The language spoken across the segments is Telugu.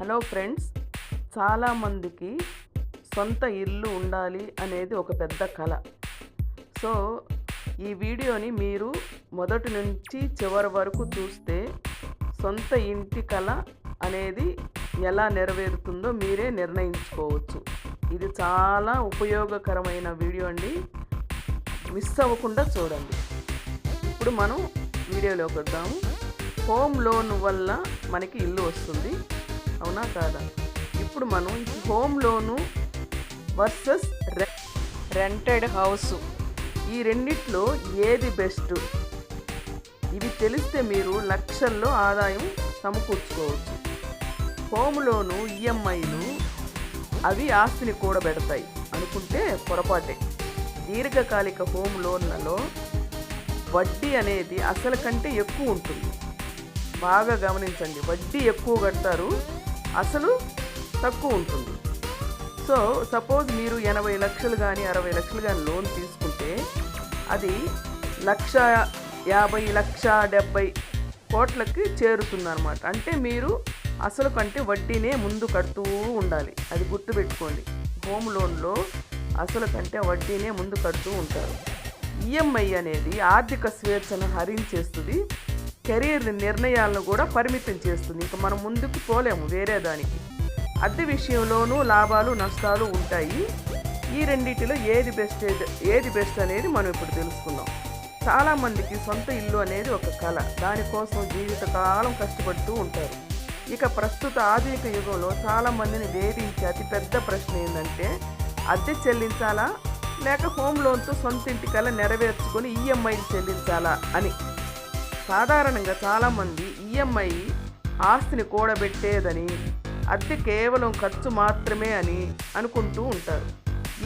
హలో ఫ్రెండ్స్ చాలామందికి సొంత ఇల్లు ఉండాలి అనేది ఒక పెద్ద కళ సో ఈ వీడియోని మీరు మొదటి నుంచి చివరి వరకు చూస్తే సొంత ఇంటి కళ అనేది ఎలా నెరవేరుతుందో మీరే నిర్ణయించుకోవచ్చు. ఇది చాలా ఉపయోగకరమైన వీడియో అండి. మిస్ అవ్వకుండా చూడండి. ఇప్పుడు మనం వీడియోలోకి వద్దాము. హోమ్ లోన్ వల్ల మనకి ఇల్లు వస్తుంది. అవునా కాదా? ఇప్పుడు మనం home loan versus rented house ఈ రెండిట్లో ఏది బెస్ట్? ఇవి తెలిస్తే మీరు లక్షల్లో ఆదాయం సమకూర్చుకోవచ్చు. హోమ్ లోను ఈఎంఐలు అవి ఆస్తిని కూడబెడతాయి అనుకుంటే పొరపాటే. దీర్ఘకాలిక హోమ్ లోన్లలో వడ్డీ అనేది అసలు కంటే ఎక్కువ ఉంటుంది. బాగా గమనించండి. వడ్డీ ఎక్కువ కడతారు అసలు తక్కువ ఉంటుంది. సో సపోజ్ మీరు ఎనభై లక్షలు కానీ అరవై లక్షలు కానీ లోన్ తీసుకుంటే అది లక్ష యాభై లక్ష డెబ్బై కోట్లకి చేరుతుందన్నమాట. అంటే మీరు అసలు కంటే వడ్డీనే ముందు కడుతూ ఉండాలి. అది గుర్తుపెట్టుకోండి. హోమ్ లోన్లో అసలు కంటే వడ్డీనే ముందు కడుతూ ఉంటారు. ఈఎంఐ అనేది ఆర్థిక స్వేచ్ఛను హరించేస్తుంది. కెరీర్ నిర్ణయాలను కూడా పరిమితం చేస్తుంది. ఇంకా మనం ముందుకు పోలేము వేరే దానికి. అద్దె విషయంలోనూ లాభాలు నష్టాలు ఉంటాయి. ఈ రెండింటిలో ఏది బెస్ట్ ఏది బెస్ట్ అనేది మనం ఇప్పుడు తెలుసుకుందాం. చాలామందికి సొంత ఇల్లు అనేది ఒక కళ. దానికోసం జీవితకాలం కష్టపడుతూ ఉంటారు. ఇక ప్రస్తుత ఆధునిక యుగంలో చాలామందిని వేధించే అతిపెద్ద ప్రశ్న ఏంటంటే అద్దె చెల్లించాలా? లేక హోమ్ లోన్తో సొంత ఇంటి కళ నెరవేర్చుకొని ఈఎంఐలు చెల్లించాలా? అని. సాధారణంగా చాలామంది ఈఎంఐ ఆస్తిని కూడబెట్టేదని అద్దె కేవలం ఖర్చు మాత్రమే అని అనుకుంటూ ఉంటారు.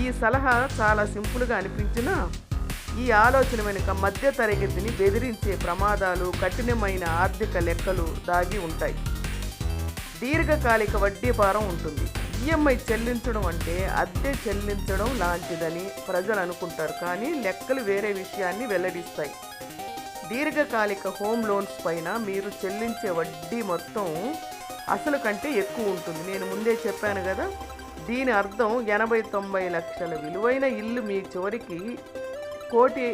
ఈ సలహా చాలా సింపుల్గా అనిపించినా ఈ ఆలోచన వెనుక మధ్య తరగతిని బెదిరించే ప్రమాదాలు కఠినమైన ఆర్థిక లెక్కలు దాగి ఉంటాయి. దీర్ఘకాలిక వడ్డీ భారం ఉంటుంది ఈఎంఐ చెల్లించడం అంటే అద్దె చెల్లించడం లాంటిదని ప్రజలు అనుకుంటారు. కానీ లెక్కలు వేరే విషయాన్ని వెల్లడిస్తాయి. దీర్ఘకాలిక హోమ్ లోన్స్ పైన మీరు చెల్లించే వడ్డీ మొత్తం అసలు కంటే ఎక్కువ ఉంటుంది. నేను ముందే చెప్పాను కదా దీని అర్థం ఎనభై తొంభై లక్షల విలువైన ఇల్లు మీ చివరికి కోటి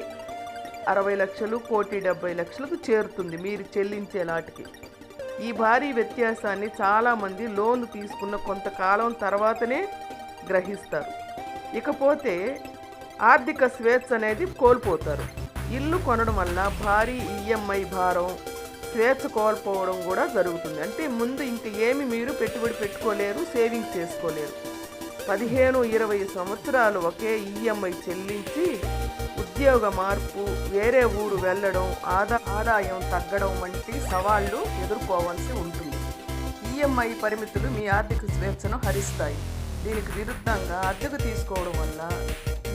అరవై లక్షలు కోటి డెబ్బై లక్షలకు చేరుతుంది మీరు చెల్లించే లాటికి ఈ భారీ వ్యత్యాసాన్ని చాలామంది లోన్ తీసుకున్న కొంతకాలం తర్వాతనే గ్రహిస్తారు. ఇకపోతే ఆర్థిక స్వేచ్ఛ అనేది కోల్పోతారు. ఇల్లు కొనడం వల్ల భారీ ఈఎంఐ భారం స్వేచ్ఛ కోల్పోవడం కూడా జరుగుతుంది. అంటే ముందు ఇంక ఏమి మీరు పెట్టుబడి పెట్టుకోలేరు సేవింగ్ చేసుకోలేరు. పదిహేను ఇరవై సంవత్సరాలు ఒకే ఈఎంఐ చెల్లించి ఉద్యోగ మార్పు వేరే ఊరు వెళ్ళడం ఆదా ఆదాయం తగ్గడం వంటి సవాళ్ళు ఎదుర్కోవాల్సి ఉంటుంది. ఈఎంఐ పరిమితులు మీ ఆర్థిక స్వేచ్ఛను హరిస్తాయి. దీనికి విరుద్ధంగా అద్దెకు తీసుకోవడం వల్ల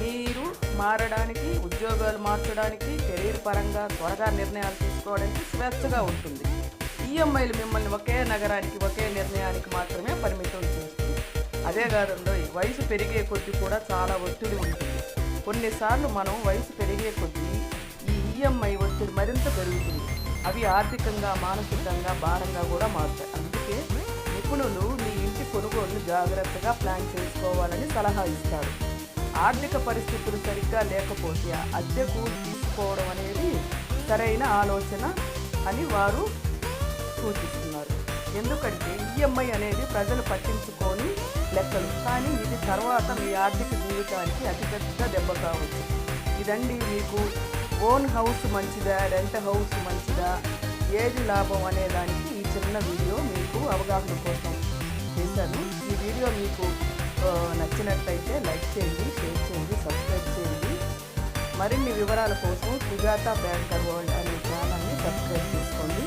మీరు మారడానికి ఉద్యోగాలు మార్చడానికి కెరీర్ పరంగా త్వరగా నిర్ణయాలు తీసుకోవడానికి స్వేచ్ఛగా ఉంటుంది. ఈఎంఐలు మిమ్మల్ని ఒకే నగరానికి ఒకే నిర్ణయానికి మాత్రమే పరిమితం చేస్తుంది. అదే కాదంలో వయసు పెరిగే కొద్దీ కూడా చాలా ఒత్తిడి ఉంటుంది. కొన్నిసార్లు మనం వయసు పెరిగే కొద్దీ ఈ ఈఎంఐ ఒత్తిడి మరింత పెరుగుతుంది. అవి ఆర్థికంగా మానసికంగా భారంగా కూడా మారుతాయి. అందుకే నిపుణులు మీ ఇంటి కొనుగోలు జాగ్రత్తగా ప్లాన్ చేసుకోవాలని సలహా ఇస్తారు. ఆర్థిక పరిస్థితులు సరిగ్గా లేకపోతే అద్దెకు తీసుకోవడం అనేది సరైన ఆలోచన అని వారు సూచిస్తున్నారు. ఎందుకంటే ఈఎంఐ అనేది ప్రజలు పట్టించుకొని లెక్కలు. కానీ ఇది తర్వాత మీ ఆర్థిక జీవితానికి అతిపెద్ద దెబ్బ కావచ్చు. ఇదండి మీకు ఓన్ హౌస్ మంచిదా రెంట్ హౌస్ మంచిదా ఏది లాభం అనే దానికి ఈ చిన్న వీడియో మీకు అవగాహన కోసం చేశాను. ఈ వీడియో మీకు నచ్చినట్లయితే లైక్ చేయండి షేర్ చేయండి సబ్స్క్రైబ్ చేయండి. మరిన్ని వివరాల కోసం సుజాత బ్యాంకర్ వరల్డ్ అనే ఛానల్ని సబ్స్క్రైబ్ చేసుకోండి.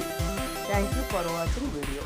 Thank you for watching video